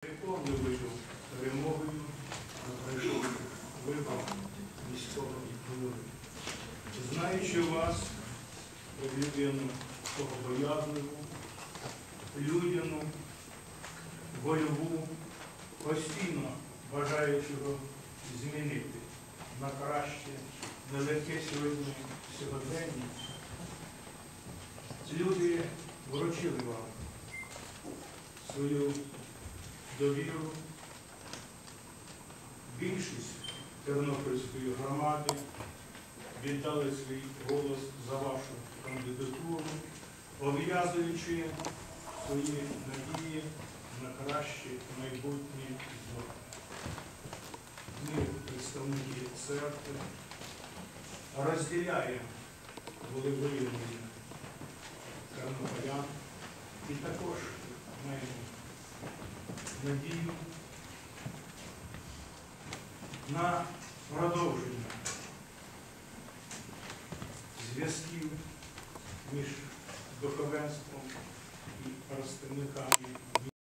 Переконливою перемогою на пройшовших виборах міського голови. Знаючи вас, як людину богобоязливу, людяну, вольову, постійно бажаючого змінити на краще нелегке сьогодні сьогодення, люди вручили вам свою довіру. Більшість Тернопільської громади віддали свій голос за вашу кандидатуру, пов'язуючи свої надії на краще майбутнє з. Ми, представники церкви, розділяємо волевиявлення тернополян і також маємо надію на продовження зв'язків між духовенством і представниками